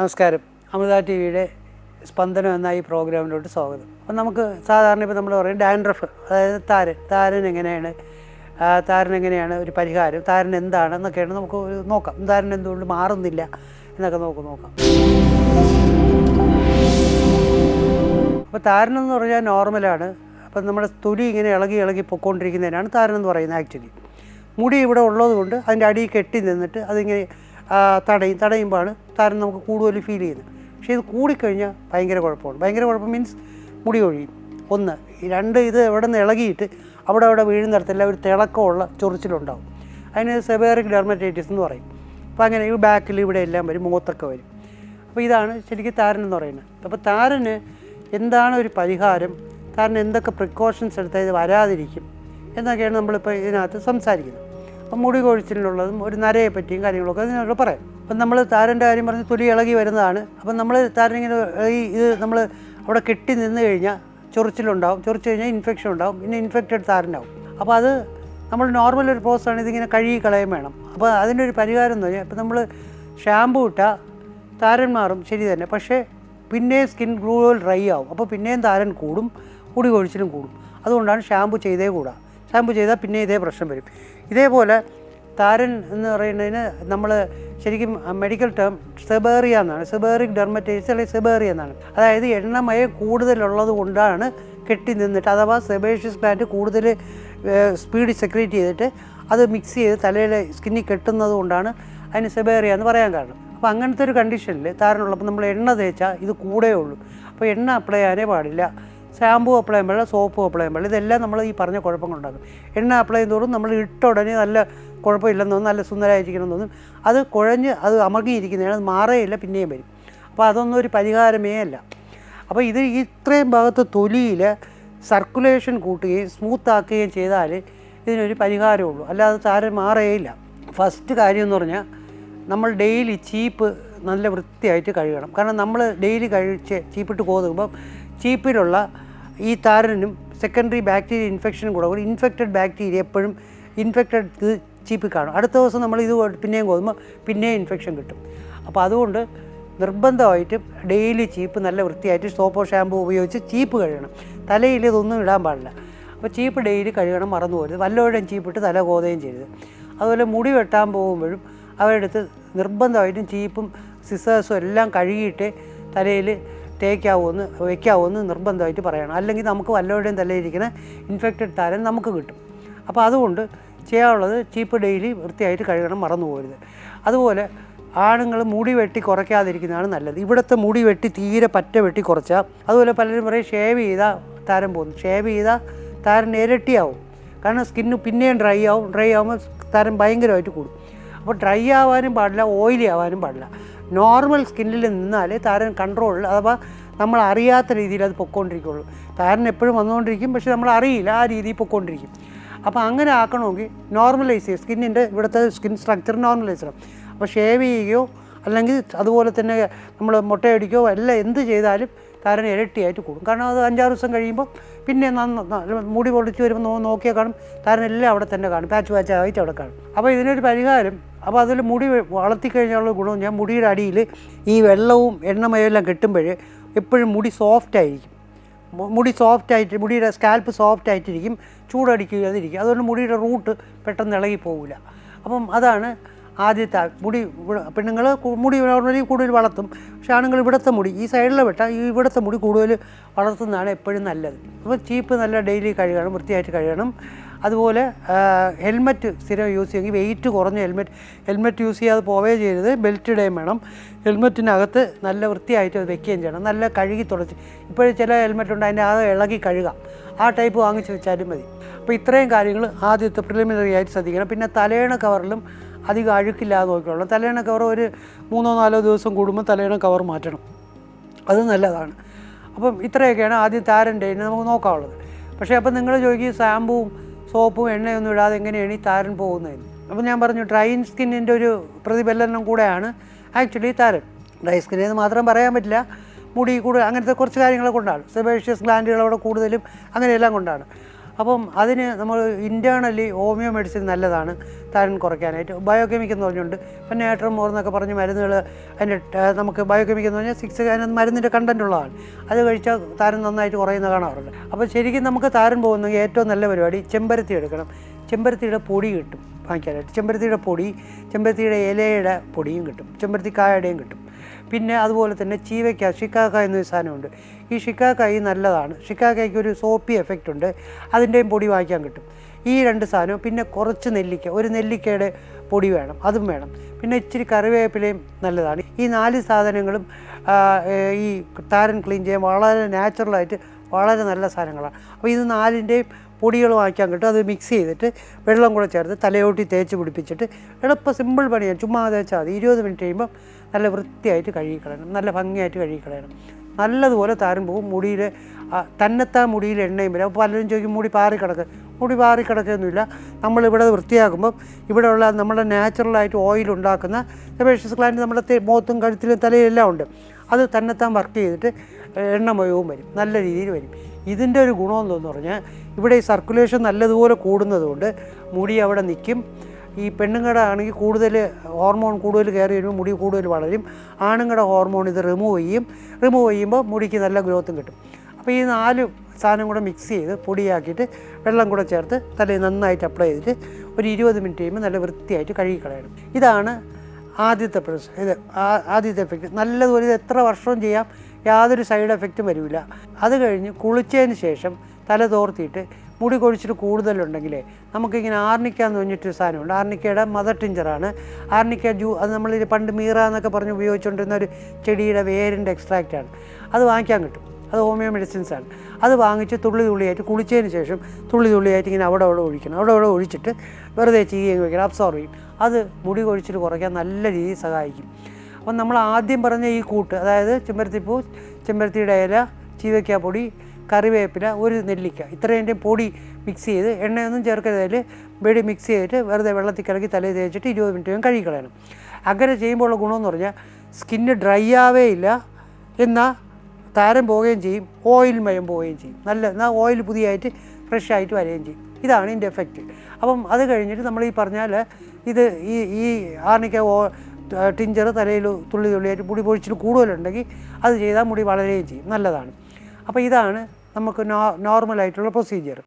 നമസ്കാരം. അമൃത ടി വിയുടെ സ്പന്ദനം എന്ന ഈ പ്രോഗ്രാമിലോട്ട് സ്വാഗതം. അപ്പം നമുക്ക് സാധാരണ ഇപ്പോൾ നമ്മൾ പറയും ഡാൻഡ്രഫ് അതായത് താരൻ. താരൻ എങ്ങനെയാണ് താരൻ എങ്ങനെയാണ് ഒരു പരിഹാരം താരൻ എന്താണ് എന്നൊക്കെയാണ് നമുക്ക് നോക്കാം. താരൻ എന്തുകൊണ്ട് മാറുന്നില്ല എന്നൊക്കെ നമുക്ക് നോക്കാം. അപ്പോൾ താരൻ എന്ന് പറഞ്ഞാൽ നോർമലാണ്. അപ്പം നമ്മുടെ തൊലി ഇങ്ങനെ ഇളകി ഇളകി പൊക്കോണ്ടിരിക്കുന്നതിനാണ് താരൻ എന്ന് പറയുന്നത് ആക്ച്വലി. മുടി ഇവിടെ ഉള്ളത് കൊണ്ട് അതിന്റെ അടിയിൽ കെട്ടി നിന്നിട്ട് അതിങ്ങനെ തടയും തടയുമ്പോഴാണ് താരം നമുക്ക് കൂടുതൽ ഫീൽ ചെയ്യുന്നത്. പക്ഷേ ഇത് കൂടിക്കഴിഞ്ഞാൽ ഭയങ്കര കുഴപ്പമാണ്. ഭയങ്കര കുഴപ്പം മീൻസ് മുടി ഒഴിയും ഒന്ന് രണ്ട് ഇത് എവിടെ നിന്ന് ഇളകിയിട്ട് അവിടെ അവിടെ വീഴുന്നിടത്തെല്ലാം ഒരു തിളക്കമുള്ള ചൊറിച്ചിലുണ്ടാവും. അതിന് സെബേറിക് ഡെർമറ്റൈറ്റിസ് എന്ന് പറയും. അപ്പോൾ അങ്ങനെ ഈ ബാക്കിൽ ഇവിടെ എല്ലാം വരും മുഖത്തൊക്കെ വരും. അപ്പോൾ ഇതാണ് ശരിക്കും താരൻ എന്ന് പറയുന്നത്. അപ്പോൾ താരന് എന്താണ് ഒരു പരിഹാരം? താരൻ എന്തൊക്കെ പ്രിക്കോഷൻസ് എടുത്താൽ ഇത് വരാതിരിക്കും? എന്നൊക്കെയാണ് നമ്മളിപ്പോൾ ഇതിനകത്ത് സംസാരിക്കുന്നത്. അപ്പം മുടി കൊഴിച്ചിലുള്ളതും ഒരു നരയെ പറ്റിയും കാര്യങ്ങളൊക്കെ അതിനോട് പറയാം. അപ്പം നമ്മൾ താരന്റെ കാര്യം പറഞ്ഞ് തൊലി ഇളകി വരുന്നതാണ്. അപ്പം നമ്മൾ താരനിങ്ങനെ ഈ ഇത് നമ്മൾ അവിടെ കെട്ടി നിന്ന് കഴിഞ്ഞാൽ ചൊറിച്ചിലുണ്ടാവും. ചൊറിച്ച് കഴിഞ്ഞാൽ ഇൻഫെക്ഷൻ ഉണ്ടാവും. പിന്നെ ഇൻഫെക്റ്റഡ് താരനാവും. അപ്പോൾ അത് നമ്മൾ നോർമൽ ഒരു പ്രോസസ്സാണ് ഇതിങ്ങനെ കഴുകി കളയാൻ വേണം. അപ്പോൾ അതിന്റെ ഒരു പരിഹാരം എന്ന് പറഞ്ഞാൽ ഇപ്പം നമ്മൾ ഷാമ്പൂ ഇട്ടാൽ താരൻ മാറും. ശരി തന്നെ. പക്ഷേ പിന്നെയും സ്കിൻ ഗ്ലൂവൽ ഡ്രൈ ആവും. അപ്പോൾ പിന്നെയും താരൻ കൂടും. മുടി കൊഴിച്ചിലും കൂടും. അതുകൊണ്ടാണ് ഷാമ്പു ചെയ്തേ കൂടാ. ഷാമ്പു ചെയ്താൽ പിന്നെ ഇതേ പ്രശ്നം വരും. ഇതേപോലെ താരൻ എന്ന് പറയുന്നതിന് നമ്മൾ ശരിക്കും മെഡിക്കൽ ടേം സെബേറിയ എന്നാണ്. സെബേറിക് ഡെർമറ്റൈറ്റിസ് അല്ലെങ്കിൽ സെബേറിയ എന്നാണ്. അതായത് എണ്ണമയം കൂടുതലുള്ളത് കൊണ്ടാണ് കെട്ടി നിന്നിട്ട് അഥവാ സെബേഷ്യസ് ഗ്ലാൻഡ് കൂടുതൽ സ്പീഡ് സെക്രീറ്റ് ചെയ്തിട്ട് അത് മിക്സ് ചെയ്ത് തലയിലെ സ്കിന്നിൽ കെട്ടുന്നത് കൊണ്ടാണ് അതിന് സെബേറിയ എന്ന് പറയാൻ കാരണം. അപ്പോൾ അങ്ങനത്തെ ഒരു കണ്ടീഷനിൽ താരനുള്ളപ്പോൾ നമ്മൾ എണ്ണ തേച്ചാൽ ഇത് കൂടേ ഉള്ളൂ. അപ്പോൾ എണ്ണ അപ്ലൈ ചെയ്യാനേ പാടില്ല. ഷാമ്പു അപ്ലൈ ചെയ്യുമ്പോൾ സോപ്പ് അപ്ലൈ ചെയ്യുമ്പോൾ ഇതെല്ലാം നമ്മൾ ഈ പറഞ്ഞ കുഴപ്പങ്ങളുണ്ടാകും എണ്ണ അപ്ലൈ ചെയ്യുന്നതോറും നമ്മൾ ഇട്ട ഉടനെ നല്ല കുഴപ്പമില്ലെന്ന് തോന്നും നല്ല സുന്ദരമായിരിക്കണം എന്ന് തോന്നും. അത് കുഴഞ്ഞ് അത് അമകിയിരിക്കുന്നതാണ് അത് മാറേയില്ല പിന്നെയും വരും. അപ്പോൾ അതൊന്നും ഒരു പരിഹാരമേ അല്ല. അപ്പോൾ ഇത് ഇത്രയും ഭാഗത്ത് തൊലിയിൽ സർക്കുലേഷൻ കൂട്ടുകയും സ്മൂത്ത് ആക്കുകയും ചെയ്താൽ ഇതിനൊരു പരിഹാരമുള്ളൂ അല്ലാതെ താരം മാറേയില്ല ഫസ്റ്റ് കാര്യം എന്ന് പറഞ്ഞാൽ നമ്മൾ ഡെയിലി ചീപ്പ് നല്ല വൃത്തിയായിട്ട് കഴുകണം. കാരണം നമ്മൾ ഡെയിലി കഴിച്ച് ചീപ്പിട്ട് കോതുമ്പം ചീപ്പിലുള്ള ഈ താരനും സെക്കൻഡറി ബാക്ടീരിയ ഇൻഫെക്ഷനും കൂടെ ഒരു ഇൻഫെക്റ്റഡ് ബാക്ടീരിയ എപ്പോഴും ഇൻഫെക്റ്റഡ് ചീപ്പിൽ കാണും. അടുത്ത ദിവസം നമ്മൾ ഇത് പിന്നെയും കോതുമ്പോൾ പിന്നെയും ഇൻഫെക്ഷൻ കിട്ടും. അപ്പോൾ അതുകൊണ്ട് നിർബന്ധമായിട്ട് ഡെയിലി ചീപ്പ് നല്ല വൃത്തിയായിട്ട് സോപ്പോ ഷാമ്പു ഉപയോഗിച്ച് ചീപ്പ് കഴുകണം. തലയിൽ ഇതൊന്നും ഇടാൻ പാടില്ല. അപ്പോൾ ചീപ്പ് ഡെയിലി കഴുകണം മറന്നു പോരുത്. വല്ലവരുടെയും ചീപ്പിട്ട് തല കോതുകയും ചെയ്യരുത്. അതുപോലെ മുടി വെട്ടാൻ പോകുമ്പോഴും അവരുടെ അടുത്ത് നിർബന്ധമായിട്ടും ചീപ്പും സിസേഴ്സും എല്ലാം കഴുകിയിട്ട് തലയിൽ തേക്കാവുമെന്ന് വയ്ക്കാവുമെന്ന് നിർബന്ധമായിട്ട് പറയണം. അല്ലെങ്കിൽ നമുക്ക് വല്ലവരുടെയും തലയിരിക്കുന്ന ഇൻഫെക്റ്റഡ് താരം നമുക്ക് കിട്ടും. അപ്പോൾ അതുകൊണ്ട് ചെയ്യാനുള്ളത് ചീപ്പ് ഡെയിലി വൃത്തിയായിട്ട് കഴുകണം മറന്നു പോകരുത്. അതുപോലെ ആണുങ്ങൾ മുടി വെട്ടി കുറയ്ക്കാതിരിക്കുന്നതാണ് നല്ലത്. ഇവിടുത്തെ മുടി വെട്ടി തീരെ പറ്റ വെട്ടി കുറച്ചാൽ അതുപോലെ പലരും പറയും ഷേവ് ചെയ്താൽ താരം പോകുന്നു. ഷേവ് ചെയ്താൽ താരൻ ഇരട്ടിയാവും. കാരണം സ്കിന്ന് പിന്നെയും ഡ്രൈ ആവും. ഡ്രൈ ആകുമ്പോൾ താരം ഭയങ്കരമായിട്ട് കൂടും. അപ്പോൾ ഡ്രൈ ആവാനും പാടില്ല ഓയിലി ആവാനും പാടില്ല. നോർമൽ സ്കിന്നിൽ നിന്നാലേ താരൻ കൺട്രോളിൽ അഥവാ നമ്മൾ അറിയാത്ത രീതിയിൽ അത് പൊക്കോണ്ടിരിക്കുള്ളൂ. താരൻ എപ്പോഴും വന്നുകൊണ്ടിരിക്കും പക്ഷേ നമ്മൾ അറിയില്ല ആ രീതിയിൽ പൊക്കോണ്ടിരിക്കും. അപ്പോൾ അങ്ങനെ ആക്കണമെങ്കിൽ നോർമലൈസ് ചെയ്യുക. സ്കിന്നിന്റെ ഇവിടുത്തെ സ്കിൻ സ്ട്രക്ചർ നോർമലൈസ് ചെയ്യണം. അപ്പോൾ ഷേവ് ചെയ്യുകയോ അല്ലെങ്കിൽ അതുപോലെ തന്നെ നമ്മൾ മുട്ടയടിക്കുകയോ എല്ലാം എന്ത് ചെയ്താലും താരൻ ഇരട്ടിയായിട്ട് കൂടും. കാരണം അത് അഞ്ചാറ് ദിവസം കഴിയുമ്പോൾ പിന്നെ മുടി പൊളിച്ച് വരുമ്പോൾ നോക്കിയാൽ കാണും. താരൻ എല്ലാം അവിടെ തന്നെ കാണും. പാച്ച് പാച്ച് ആയിട്ട് അവിടെ കാണും. അപ്പോൾ ഇതിനൊരു പരിഹാരം അപ്പോൾ അതിൽ മുടി വളർത്തിക്കഴിഞ്ഞാലുള്ള ഗുണം ഞാൻ മുടിയുടെ അടിയിൽ ഈ വെള്ളവും എണ്ണമയെല്ലാം കെട്ടുമ്പോൾ എപ്പോഴും മുടി സോഫ്റ്റ് ആയിരിക്കും. മുടി സോഫ്റ്റ് ആയിട്ട് മുടിയുടെ സ്കാൽപ്പ് സോഫ്റ്റ് ആയിട്ടിരിക്കും ചൂടടിക്കാതിരിക്കും. അതുകൊണ്ട് മുടിയുടെ റൂട്ട് പെട്ടെന്ന് ഇളകി പോകില്ല അപ്പം അതാണ് ആദ്യത്തെ മുടി പെണ്ണുങ്ങൾ മുടി നോർമലി കൂടുതൽ വളർത്തും. പക്ഷേ ആണുങ്ങൾ ഇവിടുത്തെ മുടി ഈ സൈഡിലെ വെട്ട ഈ ഇവിടുത്തെ മുടി കൂടുതൽ വളർത്തുന്നതാണ് എപ്പോഴും നല്ലത്. അപ്പോൾ ചീപ്പ് നല്ല ഡെയിലി കഴുകണം വൃത്തിയായിട്ട് കഴുകണം. അതുപോലെ ഹെൽമെറ്റ് സ്ഥിരം യൂസ് ചെയ്യുമെങ്കിൽ വെയിറ്റ് കുറഞ്ഞ ഹെൽമെറ്റ് ഹെൽമെറ്റ് യൂസ് ചെയ്യാതെ പോവേ ചെയ്യരുത്. ബെൽറ്റ് ഇടുകയും വേണം. ഹെൽമെറ്റിനകത്ത് നല്ല വൃത്തിയായിട്ട് അത് വെക്കുകയും ചെയ്യണം. നല്ല കഴുകി തുടച്ച്. ഇപ്പോഴും ചില ഹെൽമെറ്റ് ഉണ്ട് അതിന്റെ അത് ഇളകി കഴുകാം. ആ ടൈപ്പ് വാങ്ങിച്ച് വെച്ചാലും മതി. അപ്പോൾ ഇത്രയും കാര്യങ്ങൾ ആദ്യത്തെ പ്രിലിമിനറി ആയിട്ട് ശ്രദ്ധിക്കണം. പിന്നെ തലയണ കവറിലും അധികം അഴുക്കില്ലാതെ നോക്കിക്കോളണം. തലയണ കവർ ഒരു മൂന്നോ നാലോ ദിവസം കൂടുമ്പോൾ തലയണ കവർ മാറ്റണം. അത് നല്ലതാണ്. അപ്പം ഇത്രയൊക്കെയാണ് ആദ്യം താരന്റെ നമുക്ക് നോക്കാനുള്ളത്. പക്ഷേ അപ്പം നിങ്ങൾ ചോദിക്കും ഷാമ്പുവും സോപ്പും എണ്ണയൊന്നും ഇടാതെ എങ്ങനെയാണ് ഈ താരൻ പോകുന്നതെന്ന് അപ്പോൾ ഞാൻ പറഞ്ഞു ഡ്രൈ സ്കിന്നിന്റെ ഒരു പ്രതിഫലനം കൂടെയാണ് ആക്ച്വലി താരൻ. ഡ്രൈ സ്കിന്നെന്ന് മാത്രം പറയാൻ പറ്റില്ല മുടി കൂടുതൽ അങ്ങനത്തെ കുറച്ച് കാര്യങ്ങളെ കൊണ്ടാണ്. സെബേഷ്യസ് ഗ്ലാൻഡുകൾ അവിടെ കൂടുതലും അങ്ങനെയെല്ലാം കൊണ്ടാണ്. അപ്പം അതിന് നമ്മൾ ഇന്റേർണലി ഹോമിയോ മെഡിസിൻ നല്ലതാണ്. താരൻ കുറയ്ക്കാനായിട്ട്. ബയോകെമിക് എന്ന് പറഞ്ഞുകൊണ്ട്. ഇപ്പം നേട്രം എന്നൊക്കെ പറഞ്ഞ് മരുന്നുകൾ അതിന്റെ നമുക്ക് നമുക്ക് ബയോകെമിക് എന്ന് പറഞ്ഞാൽ സിക്സ് അതിനകത്ത് മരുന്നിന്റെ കണ്ടന്റ് ഉള്ളതാണ്. അത് കഴിച്ചാൽ താരൻ നന്നായിട്ട് കുറയുന്ന കാണാറുണ്ട് അപ്പോൾ ശരിക്കും നമുക്ക് താരൻ പോകുന്നെങ്കിൽ ഏറ്റവും നല്ല പരിപാടി ചെമ്പരത്തി എടുക്കണം. ചെമ്പരത്തിയുടെ പൊടി കിട്ടും വാങ്ങിക്കാനായിട്ട്. ചെമ്പരത്തിയുടെ പൊടി ചെമ്പരത്തിയുടെ ഇലയുടെ പൊടിയും കിട്ടും. ചെമ്പരത്തി കായയുടെയും കിട്ടും. പിന്നെ അതുപോലെ തന്നെ ചീവയ്ക്ക ഷിക്കാക്ക എന്നൊരു സാധനമുണ്ട്. ഈ ഷിക്കാക്കായി നല്ലതാണ്. ഷിക്കാക്കായ്ക്ക് ഒരു സോപ്പി എഫക്റ്റ് ഉണ്ട്. അതിന്റെയും പൊടി വാങ്ങിക്കാൻ കിട്ടും. ഈ രണ്ട് സാധനവും പിന്നെ കുറച്ച് നെല്ലിക്ക ഒരു നെല്ലിക്കയുടെ പൊടി വേണം അതും വേണം. പിന്നെ ഇച്ചിരി കറിവേപ്പിലയും നല്ലതാണ്. ഈ നാല് സാധനങ്ങളും ഈ താരൻ ക്ലീൻ ചെയ്യാൻ വളരെ നാച്ചുറലായിട്ട് വളരെ നല്ല സാധനങ്ങളാണ്. അപ്പോൾ ഇത് നാലിന്റെയും പൊടികൾ വാങ്ങിക്കാൻ കിട്ടും. അത് മിക്സ് ചെയ്തിട്ട് വെള്ളം കൂടെ ചേർത്ത് തലയോട്ടി തേച്ച് പിടിപ്പിച്ചിട്ട് എളുപ്പം സിമ്പിൾ പണിയാണ്. ചുമ്മാ തേച്ചാൽ മതി. ഇരുപത് മിനിറ്റ് കഴിയുമ്പോൾ നല്ല വൃത്തിയായിട്ട് കഴുകിക്കളയണം. നല്ല ഭംഗിയായിട്ട് കഴുകിക്കളയണം. നല്ലതുപോലെ താരം പോകും. മുടിയിൽ തന്നെത്താൻ മുടിയിൽ എണ്ണയും വരും. അപ്പോൾ പലരും ചോദിക്കും മുടി പാറിക്കിടക്ക്. മുടി പാറിക്കിടക്കൊന്നുമില്ല നമ്മളിവിടെ വൃത്തിയാക്കുമ്പം ഇവിടെയുള്ള നമ്മുടെ നാച്ചുറലായിട്ട് ഓയിൽ ഉണ്ടാക്കുന്ന സെബേഷ്യസ് ഗ്ലാൻഡ് നമ്മുടെ മുഖത്തും കഴുത്തിലും തലയിലും എല്ലാം ഉണ്ട്. അത് തന്നെത്താൻ വർക്ക് ചെയ്തിട്ട് എണ്ണമയവും വരും. നല്ല രീതിയിൽ വരും. ഇതിന്റെ ഒരു ഗുണമെന്ന് പറഞ്ഞാൽ ഇവിടെ ഈ സർക്കുലേഷൻ നല്ലതുപോലെ കൂടുന്നതുകൊണ്ട് മുടി അവിടെ നിൽക്കും. ഈ പെണ്ണുങ്ങളുടെ ആണെങ്കിൽ കൂടുതൽ ഹോർമോൺ കൂടുതൽ കയറി വരുമ്പോൾ മുടി കൂടുതൽ വളരും. ആണുങ്ങളുടെ ഹോർമോൺ ഇത് റിമൂവ് ചെയ്യും. റിമൂവ് ചെയ്യുമ്പോൾ മുടിക്ക് നല്ല ഗ്രോത്തും കിട്ടും. അപ്പോൾ ഈ നാല് സാധനം കൂടെ മിക്സ് ചെയ്ത് പൊടിയാക്കിയിട്ട് വെള്ളം കൂടെ ചേർത്ത് തലയിൽ നന്നായിട്ട് അപ്ലൈ ചെയ്തിട്ട് ഒരു ഇരുപത് മിനിറ്റ് കഴിയുമ്പോൾ നല്ല വൃത്തിയായിട്ട് കഴുകിക്കളയണം. ഇതാണ് ആദ്യത്തെ പ്രശ്നം ഇത് ആദ്യത്തെ എഫക്റ്റ് നല്ലതുപോലെ ഇത് എത്ര വർഷവും ചെയ്യാം. യാതൊരു സൈഡ് എഫക്റ്റും വരില്ല. അത് കഴിഞ്ഞ് കുളിച്ചതിന് ശേഷം തല തോർത്തിയിട്ട് മുടി കൊഴിച്ചിട്ട് കൂടുതലുണ്ടെങ്കിൽ നമുക്കിങ്ങനെ ആർണിക്ക എന്ന് പറഞ്ഞിട്ടൊരു സാധനമുണ്ട്. ആർണിക്കയുടെ മദർ ടിഞ്ചറാണ് ആർണിക്ക ജ്യൂ അത് നമ്മൾ പണ്ട് മീറ എന്നൊക്കെ പറഞ്ഞ് ഉപയോഗിച്ചുകൊണ്ടിരുന്ന ഒരു ചെടിയുടെ വേരിന്റെ എക്സ്ട്രാക്റ്റാണ് അത് വാങ്ങിക്കാൻ കിട്ടും. അത് ഹോമിയോ മെഡിസിൻസാണ് അത് വാങ്ങിച്ച് തുള്ളി തുള്ളിയായിട്ട് കുളിച്ചതിന് ശേഷം തുള്ളി തുള്ളിയായിട്ട് ഇങ്ങനെ അവിടെ അവിടെ ഒഴിക്കണം. അവിടെ അവിടെ ഒഴിച്ചിട്ട് വെറുതെ ചെയ്യുകയും വയ്ക്കണം അബ്സോർവ് ചെയ്യും. അത് മുടി കൊഴിച്ചിട്ട് കുറയ്ക്കാൻ നല്ല രീതിയിൽ സഹായിക്കും. അപ്പം നമ്മൾ ആദ്യം പറഞ്ഞ ഈ കൂട്ട് അതായത് ചെമ്പരത്തിപ്പൂ ചെമ്പരത്തിയുടെ ഇല ചീവയ്ക്കാപ്പൊടി പൊടി കറിവേപ്പില ഒരു നെല്ലിക്ക. ഇത്രേന്റെ പൊടി മിക്സ് ചെയ്ത് എണ്ണയൊന്നും ചേർക്കരുതിൽ വെടി മിക്സ് ചെയ്തിട്ട് വെറുതെ വെള്ളത്തിൽ കലക്കി തലേ തേച്ചിട്ട് ഇരുപത് മിനിറ്റ് വേഗം കഴുകിക്കളയണം. അങ്ങനെ ചെയ്യുമ്പോൾ ഉള്ള ഗുണമെന്ന് പറഞ്ഞാൽ സ്കിന്ന് ഡ്രൈ ആവേ ഇല്ല. എന്നാൽ താരം പോവുകയും ചെയ്യും ഓയിൽ മയം പോവുകയും ചെയ്യും. നല്ല എന്നാൽ ഓയിൽ പുതിയതായിട്ട് ഫ്രഷ് ആയിട്ട് വരികയും ചെയ്യും. ഇതാണ് ഇതിന്റെ എഫക്റ്റ് അപ്പം അത് കഴിഞ്ഞിട്ട് നമ്മൾ ഈ പറഞ്ഞാൽ ഇത് ഈ ഈ ആർണിക്ക ഓ ടിഞ്ചർ തലയിൽ തുള്ളി തുള്ളിയായിട്ട് മുടി പൊഴിച്ചിട്ട് കൂടുതലുണ്ടെങ്കിൽ അത് ചെയ്താൽ മുടി വളരുകയും ചെയ്യും. നല്ലതാണ്. അപ്പോൾ ഇതാണ് നമുക്ക് നോർമലായിട്ടുള്ള പ്രൊസീജിയർ